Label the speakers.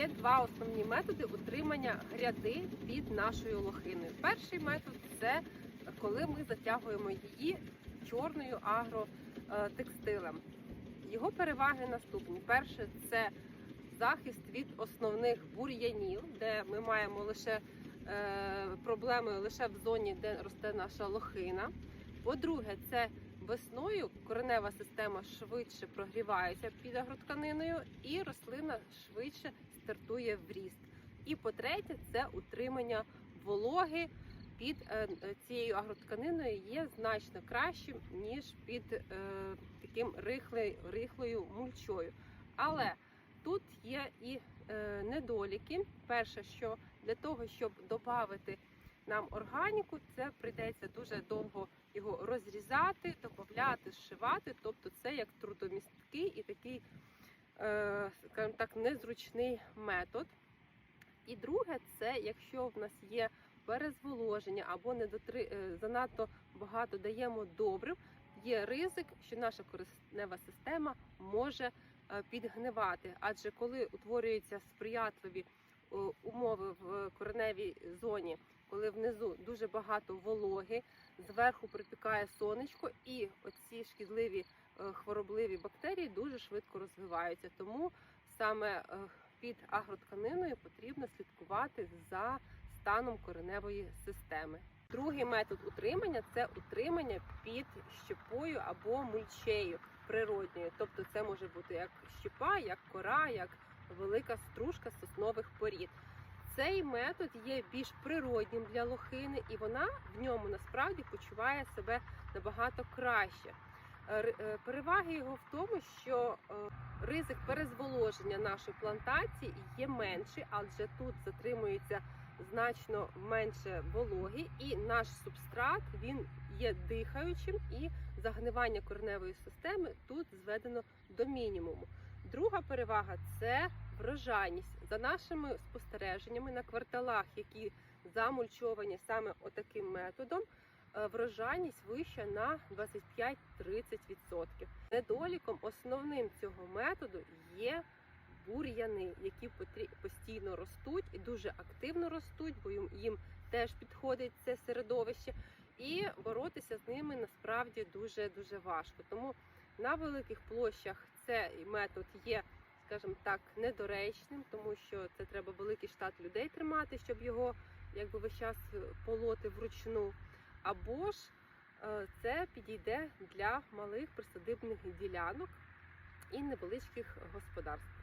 Speaker 1: є два основні методи утримання гряди під нашою лохиною. Перший метод це коли ми затягуємо її чорною агротекстилем. Його переваги наступні: перше це захист від основних бур'янів, де ми маємо лише е, проблеми лише в зоні, де росте наша лохина. По-друге, це весною коренева система швидше прогрівається під агротканиною, і рослина швидше стартує в ріст. І по-третє, це утримання вологи під е, цією агротканиною є значно кращим, ніж під е, таким рихлою, рихлою мульчою. Але тут є і е, недоліки. Перше, що для того, щоб додати нам органіку, це прийдеться дуже довго його розрізати, додати, зшивати. Тобто це як трудомісткий і такий, е, скажімо так, незручний метод. І друге, це якщо в нас є перезволоження або недотри... е, занадто багато даємо добрив, є ризик, що наша коренева система може е, підгнивати. Адже коли утворюються сприятливі умови в кореневій зоні, коли внизу дуже багато вологи, зверху припікає сонечко, і оці шкідливі е, хворобливі бактерії дуже швидко розвиваються. Тому саме е, під агротканиною потрібно слідкувати за станом кореневої системи. Другий метод утримання це утримання під щепою або мульчею природньою. Тобто це може бути як щепа, як кора, як велика стружка соснових порід. Цей метод є більш природнім для лохини, і вона в ньому насправді почуває себе набагато краще. Е, е, Переваги його в тому, що е, ризик перезволоження нашої плантації є менший, адже тут затримується значно менше вологи, і наш субстрат він є дихаючим, і загнивання кореневої системи тут зведено до мінімуму. Друга перевага це врожайність. За нашими спостереженнями на кварталах, які замульчовані саме отаким методом, е, врожайність вища на 25-30%. Недоліком основним цього методу є бур'яни, які постійно ростуть і дуже активно ростуть, бо їм, теж підходить це середовище, і боротися з ними насправді дуже дуже важко. Тому на великих площах цей метод є, скажімо так, недоречним, тому що це треба великий штат людей тримати, щоб його якби весь час полоти вручну. Або ж е, це підійде для малих присадибних ділянок і невеличких господарств.